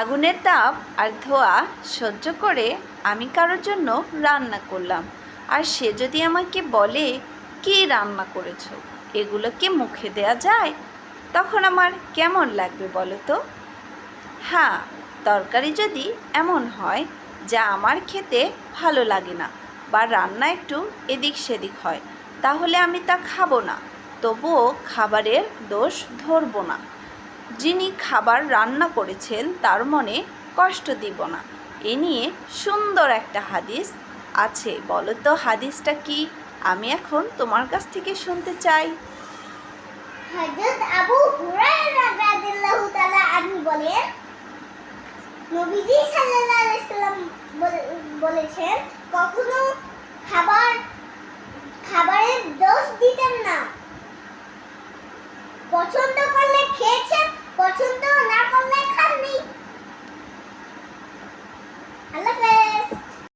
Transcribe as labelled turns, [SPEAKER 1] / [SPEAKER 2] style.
[SPEAKER 1] আগুনের তাপ আর ধোয়া সহ্য করে আমি কারোর জন্য রান্না করলাম। আর সে যদি আমাকে বলে, কী রান্না করেছ? এগুলো কি মুখে দেয়া যায়? তখন আমার কেমন লাগবে বলো তো? হ্যাঁ তরকারি যদি এমন হয় যা আমার খেতে ভালো লাগে না বা রান্না একটু এদিক সেদিক হয়, তাহলে আমি তা খাব না। তবুও খাবারের দোষ ধরবো না। যিনি খাবার রান্না করেছেন, তার মনে কষ্ট দিব না। এ নিয়ে সুন্দর একটা হাদিস আছে। বলো তো, হাদিসটা কি? আমি এখন তোমার কাছ থেকে শুনতে চাই।
[SPEAKER 2] হযরত আবু হুরায়রা রাদিয়াল্লাহু তাআলা আনহু বলেন, নবীজি সাল্লাল্লাহু আলাইহি সাল্লাম বলেছেন, কখনো খাবার, খাবারের দোষ দিতেন না। পছন্দ আল্লাহ হাফেজ